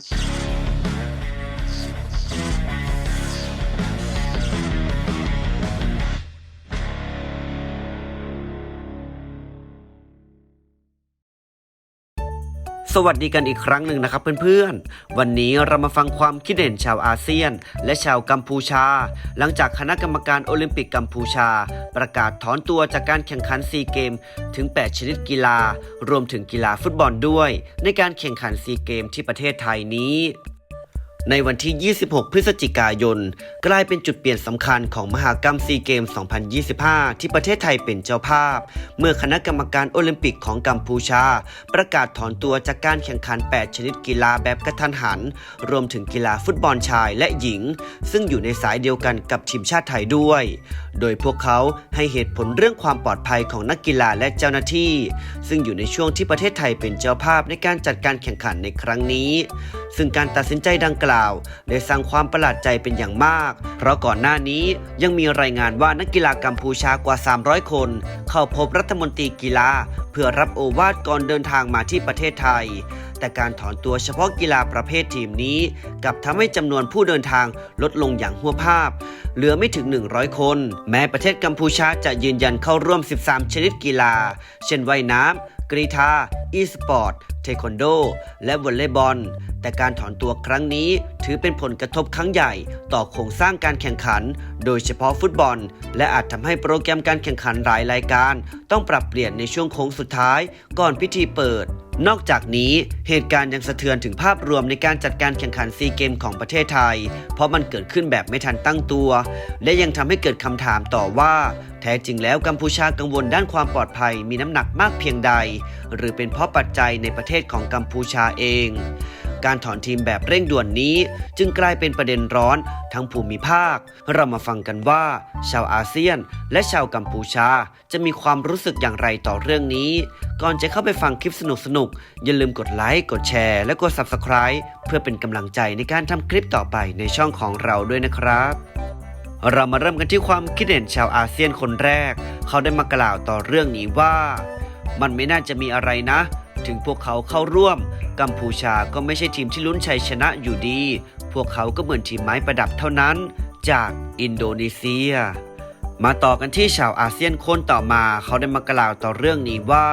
much. สวัสดีกันอีกครั้งหนึ่งนะครับเพื่อนๆ วันนี้เรามาฟังความคิดเห็นชาวอาเซียน และชาวกัมพูชา หลังจากคณะกรรมการโอลิมปิกกัมพูชา ประกาศถอนตัวจากการแข่งขันซีเกมถึง 8 ชนิดกีฬา รวมถึงกีฬาฟุตบอลด้วย ในการแข่งขันซีเกมที่ประเทศไทยนี้ ในวันที่ 26 พฤศจิกายน กลายเป็นจุดเปลี่ยนสำคัญของมหากรรมซีเกม 2025 ที่ประเทศไทยเป็นเจ้าภาพ เมื่อคณะกรรมการโอลิมปิกของกัมพูชา ประกาศถอนตัวจากการแข่งขัน 8 ชนิดกีฬาแบบกระทันหัน รวมถึงกีฬาฟุตบอลชายและหญิง ซึ่งอยู่ในสายเดียวกันกับทีมชาติไทยด้วย โดยพวกเขาให้เหตุผลเรื่องความปลอดภัยของนักกีฬาและเจ้าหน้าที่ ซึ่งอยู่ในช่วงที่ประเทศไทยเป็นเจ้าภาพในการจัดการแข่งขันในครั้งนี้ ซึ่งการตัดสินใจดังกล่าวได้สร้างความประหลาดใจเป็นอย่างมาก เพราะก่อนหน้านี้ยังมีรายงานว่านักกีฬากัมพูชากว่า 300 คน เข้าพบรัฐมนตรีกีฬา เพื่อรับโอวาทก่อนเดินทางมาที่ประเทศไทย แต่การถอนตัวเฉพาะกีฬาประเภททีมนี้กลับทำให้จำนวนผู้เดินทางลดลงอย่างหัวภาพ เหลือไม่ถึง 100 คน แม้ประเทศกัมพูชาจะยืนยันเข้าร่วม 13 ชนิดกีฬา เช่นว่ายน้ำ กรีฑาอีสปอร์ต เทควันโด และวอลเลย์บอล แต่การถอนตัวครั้งนี้ถือเป็นผลกระทบครั้งใหญ่ต่อโครงสร้างการแข่งขัน โดยเฉพาะฟุตบอล และอาจทำให้โปรแกรมการแข่งขันหลายรายการ ต้องปรับเปลี่ยนในช่วงโค้งสุดท้ายก่อนพิธีเปิดนอกจากนี้เหตุการณ์ยังสะเทือนถึงภาพรวมในการจัดการแข่งขันซีเกมของประเทศไทย เพราะมันเกิดขึ้นแบบไม่ทันตั้งตัว และยังทำให้เกิดคำถามต่อว่า แท้จริงแล้วกัมพูชากังวลด้านความปลอดภัยมีน้ำหนักมากเพียงใด หรือเป็นเพราะปัจจัยในประเทศของกัมพูชาเอง การถอนทีมแบบเร่งด่วนนี้ จึงกลายเป็นประเด็นร้อนทั้งภูมิภาค เรามาฟังกันว่า ชาวอาเซียน และชาวกัมพูชาจะมีความรู้สึกอย่างไรต่อเรื่องนี้ ก่อนจะเข้าไปฟังคลิปสนุกๆอย่าลืมกดไลค์กดแชร์ และกด Subscribe เพื่อเป็นกำลังใจในการทำคลิปต่อไปในช่องของเราด้วยนะครับ เรามาเริ่มกันที่ความคิดเห็นชาวอาเซียนคนแรก เขาได้มากล่าวต่อเรื่องนี้ว่า มันไม่น่าจะมีอะไรนะ ถึงพวกเขาเข้าร่วม กัมพูชาก็ไม่ใช่ทีมที่ลุ้นชัยชนะอยู่ดี พวกเขาก็เหมือนทีมไม้ประดับเท่านั้น จากอินโดนีเซีย มาต่อกันที่ชาวอาเซียนคนต่อมาเขาได้มากล่าวต่อเรื่องนี้ว่า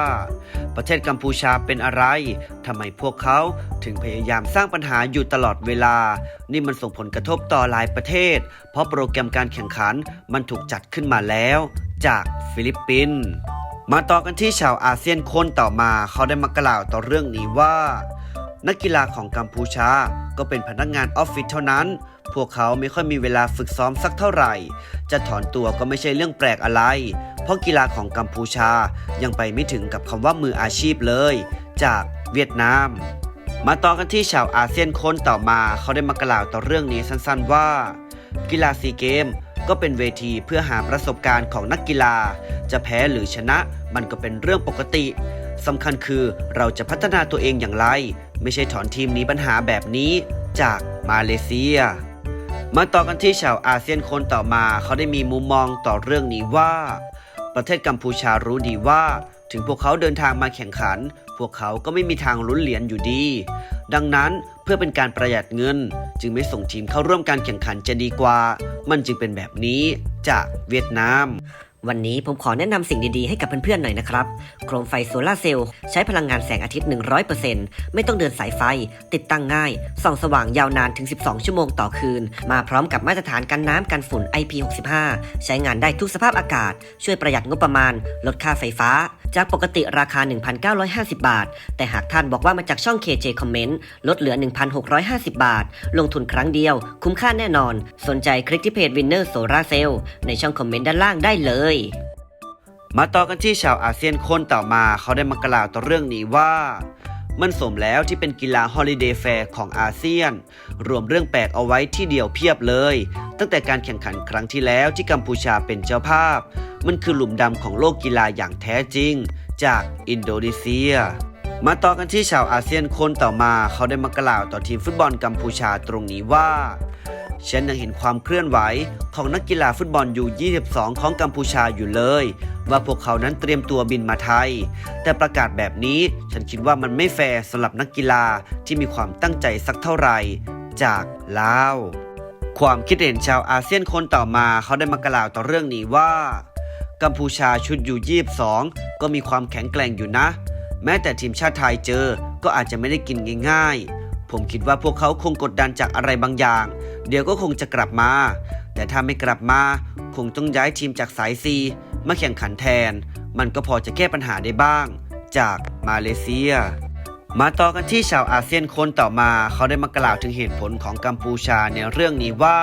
ประเทศกัมพูชาเป็นอะไรทำไมพวกเขาถึงพยายามสร้างปัญหาอยู่ตลอดเวลา นี่มันส่งผลกระทบต่อหลายประเทศ เพราะโปรแกรมการแข่งขันมันถูกจัดขึ้นมาแล้ว จากฟิลิปปินส์มาต่อกันที่ชาวอาเซียนคนต่อมาเขาได้มากล่าวต่อเรื่องนี้ว่า นักกีฬาของกัมพูชาก็เป็นพนักงานออฟฟิศเท่านั้น พวกเขาไม่ค่อยมีเวลาฝึกซ้อมสักเท่าไหร่ จะถอนตัวก็ไม่ใช่เรื่องแปลกอะไร เพราะกีฬาของกัมพูชายังไปไม่ถึงกับคำว่ามืออาชีพเลย จากเวียดนาม มาต่อกันที่ชาวอาเซียนคนต่อมาเขาได้มากล่าวต่อเรื่องนี้สั้นๆว่า กีฬาซีเกมก็เป็นเวทีเพื่อหาประสบการณ์ของนักกีฬา จะแพ้หรือชนะมันก็เป็นเรื่องปกติสำคัญคือเราจะพัฒนาตัวเองอย่างไร ไม่ใช่ถอนทีมหนี้ปัญหาแบบนี้จากมาเลเซีย มาต่อกันที่ชาวอาเซียนคนต่อมา เขาได้มีมุมมองต่อเรื่องนี้ว่า ประเทศกัมพูชารู้ดีว่า ถึงพวกเขาเดินทางมาแข่งขัน พวกเขาก็ไม่มีทางลุ้นเหรียญอยู่ดี ดังนั้นเพื่อเป็นการประหยัดเงิน จึงไม่ส่งทีมเข้าร่วมการแข่งขันจะดีกว่า มันจึงเป็นแบบนี้จากเวียดนาม วันนี้ผมขอแนะนำสิ่งดีๆให้กับเพื่อนๆหน่อยนะครับ โคมไฟโซลาเซลล์ใช้พลังงานแสงอาทิตย์ 100%ไม่ต้องเดินสายไฟ ติดตั้งง่าย ส่องสว่างยาวนานถึง 12 ชั่วโมงต่อคืน มาพร้อมกับมาตรฐานกันน้ำกันฝุ่น IP65 ใช้งานได้ทุกสภาพอากาศ ช่วยประหยัดงบประมาณ ลดค่าไฟฟ้า จากปกติราคา 1,950 บาท แต่หากท่านบอกว่ามาจากช่อง KJ Comment ลดเหลือ 1,650 บาท ลงทุนครั้งเดียว คุ้มค่าแน่นอน สนใจคลิกที่เพจ Winner Solar Cell ในช่องคอมเมนต์ด้านล่างได้เลยมาต่อกันที่ชาวอาเซียนคนต่อมาเขาได้มากล่าวต่อเรื่องนี้ว่า มันสมแล้วที่เป็นกีฬาฮอลิเดย์แฟร์ของอาเซียน รวมเรื่องแปลกเอาไว้ที่เดียวเพียบเลย ตั้งแต่การแข่งขันครั้งที่แล้วที่กัมพูชาเป็นเจ้าภาพ มันคือหลุมดำของโลกกีฬาอย่างแท้จริง จากอินโดนีเซียมาต่อกันที่ชาวอาเซียนคนต่อมาเขาได้มากล่าวต่อทีมฟุตบอลกัมพูชาตรงนี้ว่า ฉันยังเห็นความเคลื่อนไหวของนักกีฬาฟุตบอลยู22 ของกัมพูชาอยู่เลย ว่าพวกเขานั้นเตรียมตัวบินมาไทย แต่ประกาศแบบนี้ฉันคิดว่ามันไม่แฟร์สำหรับนักกีฬาที่มีความตั้งใจสักเท่าไหร่จากลาวความคิดเห็นชาวอาเซียนคนต่อมาเขาได้มากล่าวต่อเรื่องนี้ว่า กัมพูชาชุดยู22 ก็มีความแข็งแกร่งอยู่นะ แม้แต่ทีมชาติไทยเจอก็อาจจะไม่ได้กินง่ายๆ ผมคิดว่าพวกเขาคงกดดันจากอะไรบางอย่าง เดี๋ยวก็คงจะกลับมา แต่ถ้าไม่กลับมา คงต้องย้ายทีมจากสายซีมาแข่งขันแทน มันก็พอจะแก้ปัญหาได้บ้าง จากมาเลเซีย มาต่อกันที่ชาวอาเซียนคนต่อมา เขาได้มากล่าวถึงเหตุผลของกัมพูชาในเรื่องนี้ว่า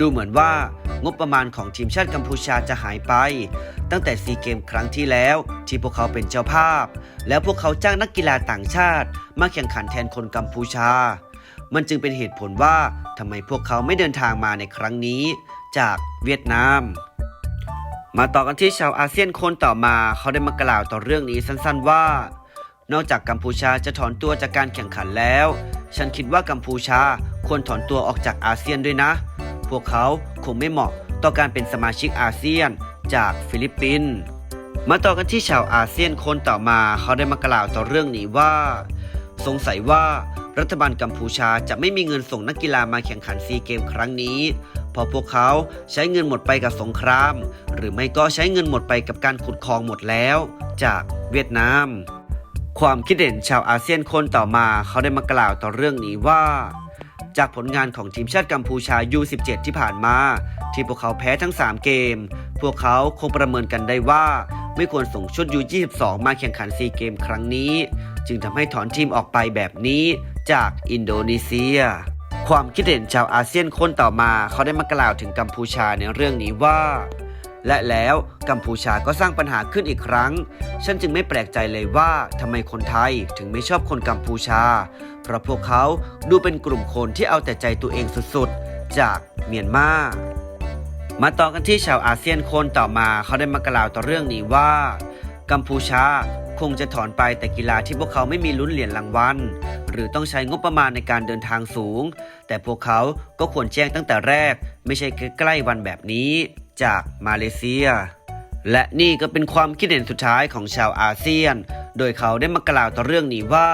ดูเหมือนว่างบประมาณของทีมชาติกัมพูชาจะหายไป ตั้งแต่ซีเกมครั้งที่แล้วที่พวกเขาเป็นเจ้าภาพ แล้วพวกเขาจ้างนักกีฬาต่างชาติมาแข่งขันแทนคนกัมพูชา มันจึงเป็นเหตุผลว่าทำไมพวกเขาไม่เดินทางมาในครั้งนี้ จากเวียดนาม มาต่อกันที่ชาวอาเซียนคนต่อมาเขาได้มากล่าวต่อเรื่องนี้สั้นๆว่า นอกจากกัมพูชาจะถอนตัวจากการแข่งขันแล้ว ฉันคิดว่ากัมพูชาควรถอนตัวออกจากอาเซียนด้วยนะ พวกเขาคงไม่เหมาะต่อการเป็นสมาชิกอาเซียนจากฟิลิปปินส์มาต่อกันที่ชาวอาเซียนคนต่อมาเขาได้มากล่าวต่อเรื่องนี้ว่า สงสัยว่ารัฐบาลกัมพูชาจะไม่มีเงินส่งนักกีฬามาแข่งขันซีเกมครั้งนี้เพราะพวกเขาใช้เงินหมดไปกับสงคราม หรือไม่ก็ใช้เงินหมดไปกับการขุดคลองหมดแล้ว จากเวียดนาม ความคิดเห็นชาวอาเซียนคนต่อมาเขาได้มากล่าวต่อเรื่องนี้ว่า จากผลงานของทีมชาติกัมพูชา U17 ที่ผ่านมา ที่พวกเขาแพ้ทั้ง 3 เกม พวกเขาคงประเมินกันได้ว่า ไม่ควรส่งชุด U22 มาแข่งขันซีเกมครั้งนี้ จึงทำให้ถอนทีมออกไปแบบนี้จากอินโดนีเซีย ความคิดเห็นชาวอาเซียนคนต่อมา เขาได้มากล่าวถึงกัมพูชาในเรื่องนี้ว่า และแล้วกัมพูชาก็สร้างปัญหาขึ้นอีกครั้ง ฉันจึงไม่แปลกใจเลยว่าทำไมคนไทยถึงไม่ชอบคนกัมพูชา เพราะพวกเขาดูเป็นกลุ่มคนที่เอาแต่ใจตัวเองสุดๆ จากเมียนมามาต่อกันที่ชาวอาเซียนคนต่อมาเขาได้มากล่าวต่อเรื่องนี้ว่า กัมพูชาคงจะถอนไปแต่กีฬาที่พวกเขาไม่มีลุ้นเหรียญรางวัลหรือต้องใช้งบประมาณในการเดินทางสูง แต่พวกเขาก็ควรแจ้งตั้งแต่แรก ไม่ใช่ใกล้ๆวันแบบนี้ จากมาเลเซีย และนี่ก็เป็นความคิดเห็นสุดท้ายของชาวอาเซียน โดยเขาได้มากล่าวต่อเรื่องนี้ว่า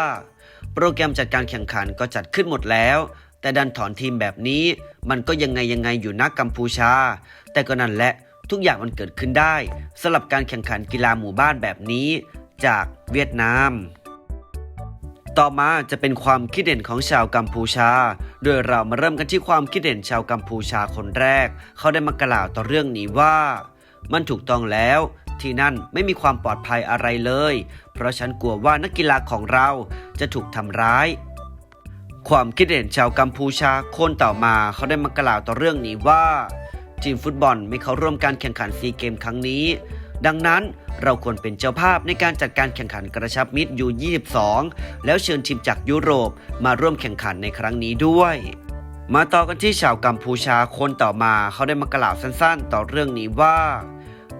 โปรแกรมจัดการแข่งขันก็จัดขึ้นหมดแล้ว แต่ดันถอนทีมแบบนี้ มันก็ยังไงยังไงอยู่นะกัมพูชา แต่ก็นั่นแหละทุกอย่างมันเกิดขึ้นได้สำหรับการแข่งขันกีฬาหมู่บ้านแบบนี้ จากเวียดนาม ต่อมาจะเป็นความคิดเห็นของชาวกัมพูชา โดยเรามาเริ่มกันที่ความคิดเห็นชาวกัมพูชาคนแรก เขาได้มากล่าวต่อเรื่องนี้ว่า มันถูกต้องแล้วที่นั่นไม่มีความปลอดภัยอะไรเลย เพราะฉันกลัวว่านักกีฬาของเราจะถูกทำร้าย ความคิดเห็นชาวกัมพูชาคนต่อมาเขาได้มากล่าวต่อเรื่องนี้ว่า ทีมฟุตบอลไม่เข้าร่วมการแข่งขันซีเกมครั้งนี้ ดังนั้นเราควรเป็นเจ้าภาพในการจัดการแข่งขันกระชับมิตรยู22 แล้วเชิญทีมจากยุโรปมาร่วมแข่งขันในครั้งนี้ด้วย มาต่อกันที่ชาวกัมพูชาคนต่อมาเขาได้มากล่าวสั้นๆ ต่อเรื่องนี้ว่า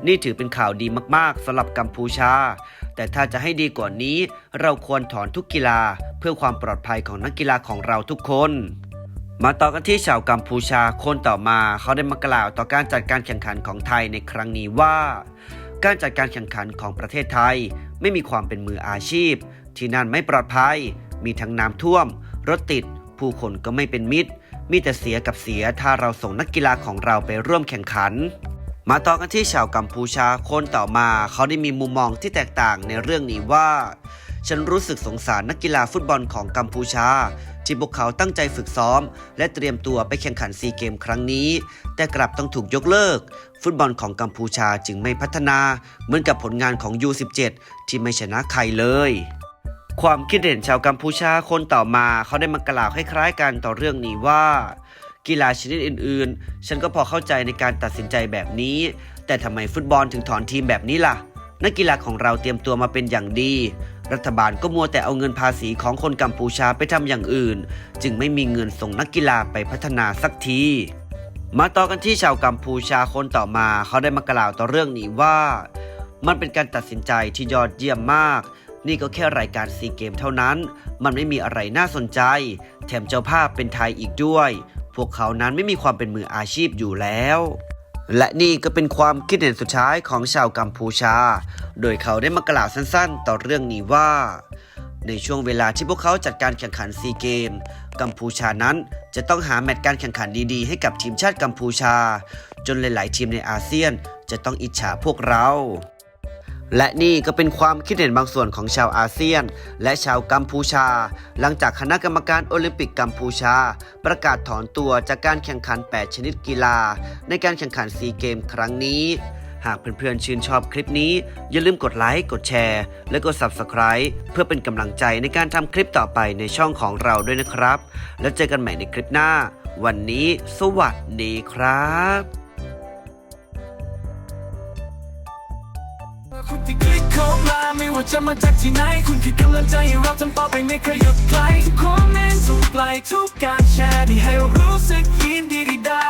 นี่ถือเป็นข่าวดีมากๆสำหรับกัมพูชา แต่ถ้าจะให้ดีกว่านี้ เราควรถอนทุกกีฬา เพื่อความปลอดภัยของนักกีฬาของเราทุกคนมาต่อกันที่ชาวกัมพูชาคนต่อมา เขาได้มากล่าวต่อการจัดการแข่งขันของไทยในครั้งนี้ว่า การจัดการแข่งขันของประเทศไทย ไม่มีความเป็นมืออาชีพ ที่นั่นไม่ปลอดภัย มีทั้งน้ำท่วม รถติด ผู้คนก็ไม่เป็นมิตร มีแต่เสียกับเสียถ้าเราส่งนักกีฬาของเราไปร่วมแข่งขัน มาต่อกันที่ชาวกัมพูชาคนต่อมา เขาได้มีมุมมองที่แตกต่างในเรื่องนี้ว่า ฉันรู้สึกสงสารนักกีฬาฟุตบอลของกัมพูชาที่พวกเขาตั้งใจฝึกซ้อม และเตรียมตัวไปแข่งขันซีเกมครั้งนี้ แต่กลับต้องถูกยกเลิก ฟุตบอลของกัมพูชาจึงไม่พัฒนาเหมือนกับผลงานของ U17 ที่ไม่ชนะใครเลย ความคิดเห็นชาวกัมพูชาคนต่อมาเขาได้มากล่าวคล้ายๆกันต่อเรื่องนี้ว่า กีฬาชนิดอื่นๆ ฉันก็พอเข้าใจในการตัดสินใจแบบนี้ แต่ทำไมฟุตบอลถึงถอนทีมแบบนี้ล่ะ นักกีฬาของเราเตรียมตัวมาเป็นอย่างดีรัฐบาลก็มัวแต่เอาเงินภาษีของคนกัมพูชาไปทำอย่างอื่น จึงไม่มีเงินส่งนักกีฬาไปพัฒนาสักที มาต่อกันที่ชาวกัมพูชาคนต่อมา เขาได้มากล่าวต่อเรื่องนี้ว่า มันเป็นการตัดสินใจที่ยอดเยี่ยมมาก นี่ก็แค่รายการซีเกมเท่านั้น มันไม่มีอะไรน่าสนใจ แถมเจ้าภาพเป็นไทยอีกด้วย พวกเขานั้นไม่มีความเป็นมืออาชีพอยู่แล้วและนี่ก็เป็นความคิดเห็นสุดท้ายของชาวกัมพูชา โดยเขาได้มากล่าวสั้นๆ ต่อเรื่องนี้ว่า ในช่วงเวลาที่พวกเขาจัดการแข่งขันซีเกม กัมพูชานั้นจะต้องหาแมตช์การแข่งขันดีๆ ให้กับทีมชาติกัมพูชา จนหลาย ๆ ทีมในอาเซียนจะต้องอิจฉาพวกเรา และนี่ก็เป็นความคิดเห็นบางส่วนของชาวอาเซียน และชาวกัมพูชา หลังจากคณะกรรมการโอลิมปิกกัมพูชา ประกาศถอนตัวจากการแข่งขัน 8 ชนิดกีฬา ในการแข่งขันซีเกม ครั้งนี้ หากเพื่อนๆชื่นชอบคลิปนี้ อย่าลืมกดไลค์ กดแชร์ และกด Subscribe เพื่อเป็นกำลังใจในการทำคลิปต่อไปในช่องของเราด้วยนะครับ แล้วเจอกันใหม่ในคลิปหน้า วันนี้ สวัสดีครับคุณที่คลิกเข้ามาไม่ว่าจะมาจากที่ไหน คุณคือกำลังใจให้เราทำต่อไปไม่เคยหยุดไกลทุกคอมเมนต์ส่งไกลทุกการแชร์ที่ให้เรารู้สึกยินดีได้